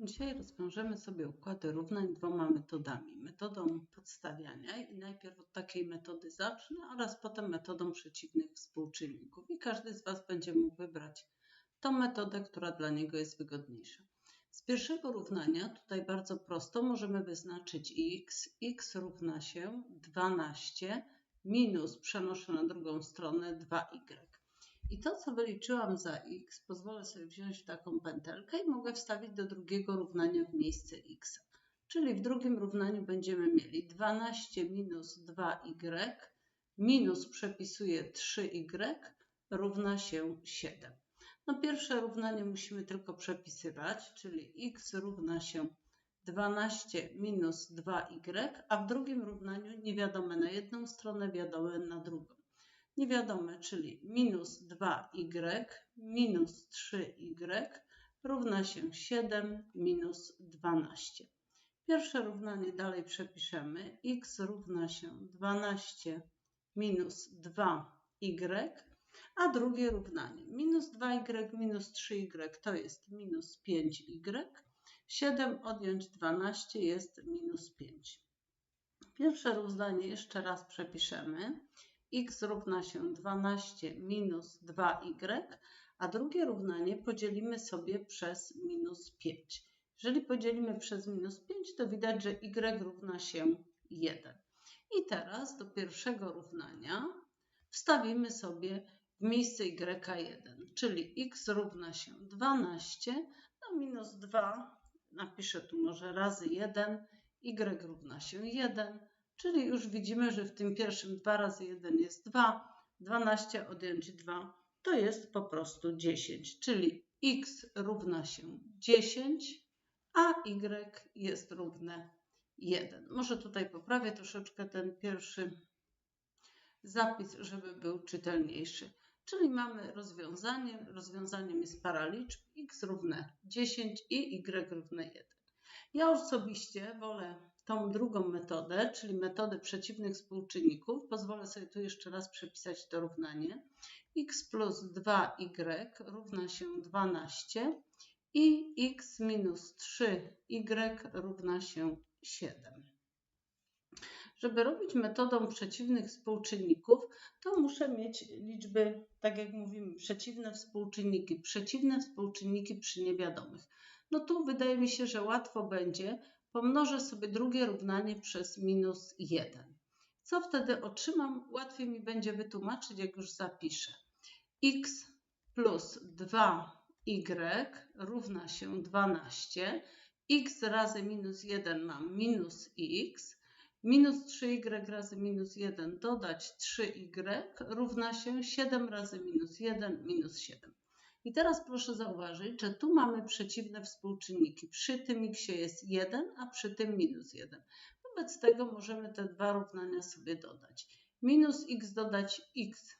Dzisiaj rozwiążemy sobie układy równań dwoma metodami. Metodą podstawiania i najpierw od takiej metody zacznę oraz potem metodą przeciwnych współczynników. I każdy z Was będzie mógł wybrać tą metodę, która dla niego jest wygodniejsza. Z pierwszego równania, tutaj bardzo prosto, możemy wyznaczyć x. x równa się 12 minus, przenoszę na drugą stronę, 2y. I to, co wyliczyłam za x, pozwolę sobie wziąć taką pętelkę i mogę wstawić do drugiego równania w miejsce x. Czyli w drugim równaniu będziemy mieli 12 minus 2y minus przepisuję 3y równa się 7. No pierwsze równanie musimy tylko przepisywać, czyli x równa się 12 minus 2y, a w drugim równaniu niewiadome na jedną stronę, wiadome na drugą niewiadome, czyli minus 2y minus 3y równa się 7 minus 12. Pierwsze równanie dalej przepiszemy. x równa się 12 minus 2y, a drugie równanie. Minus 2y minus 3y to jest minus 5y. 7 odjąć 12 jest minus 5. Pierwsze równanie jeszcze raz przepiszemy x równa się 12 minus 2y, a drugie równanie podzielimy sobie przez minus 5. Jeżeli podzielimy przez minus 5, to widać, że y równa się 1. I teraz do pierwszego równania wstawimy sobie w miejsce y1, czyli x równa się 12, no minus 2, napiszę tu może razy 1, y równa się 1, Czyli już widzimy, że w tym pierwszym 2 razy 1 jest 2, 12 odjąć 2 to jest po prostu 10, czyli x równa się 10, a y jest równe 1. Może tutaj poprawię troszeczkę ten pierwszy zapis, żeby był czytelniejszy. Czyli mamy rozwiązanie, rozwiązaniem jest para liczb x równe 10 i y równe 1. Ja osobiście wolę tą drugą metodę, czyli metodę przeciwnych współczynników, pozwolę sobie tu jeszcze raz przepisać to równanie. x plus 2y równa się 12 i x minus 3y równa się 7. Żeby robić metodą przeciwnych współczynników, to muszę mieć liczby, tak jak mówimy, przeciwne współczynniki, przeciwne współczynniki przy niewiadomych. No tu wydaje mi się, że łatwo będzie, pomnożę sobie drugie równanie przez minus 1. Co wtedy otrzymam? Łatwiej mi będzie wytłumaczyć, jak już zapiszę. x plus 2y równa się 12. x razy minus 1 mam minus x. Minus 3y razy minus 1 dodać 3y równa się 7 razy minus 1 minus 7. I teraz proszę zauważyć, że tu mamy przeciwne współczynniki. Przy tym x jest 1, a przy tym minus 1. Wobec tego możemy te dwa równania sobie dodać. Minus x dodać x,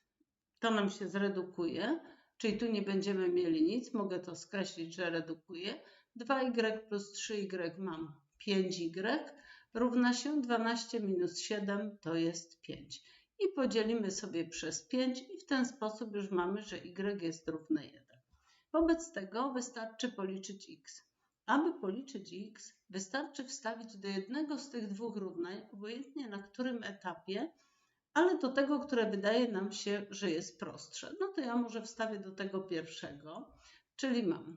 to nam się zredukuje, czyli tu nie będziemy mieli nic. Mogę to skreślić, że redukuje. 2y plus 3y mam 5y równa się 12 minus 7 to jest 5. I podzielimy sobie przez 5 i w ten sposób już mamy, że y jest równe 1. Wobec tego wystarczy policzyć x. Aby policzyć x, wystarczy wstawić do jednego z tych dwóch równań, obojętnie na którym etapie, ale do tego, które wydaje nam się, że jest prostsze. No to ja może wstawię do tego pierwszego, czyli mam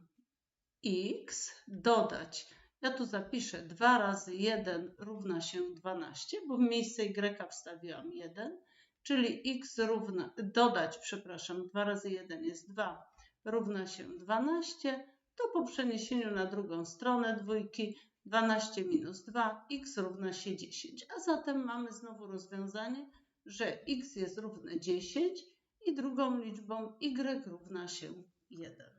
x dodać, ja tu zapiszę 2 razy 1 równa się 12, bo w miejsce y wstawiłam 1, czyli x równa, dodać, przepraszam, 2 razy 1 jest 2, równa się 12, to po przeniesieniu na drugą stronę dwójki 12 minus 2, x równa się 10. A zatem mamy znowu rozwiązanie, że x jest równe 10 i drugą liczbą y równa się 1.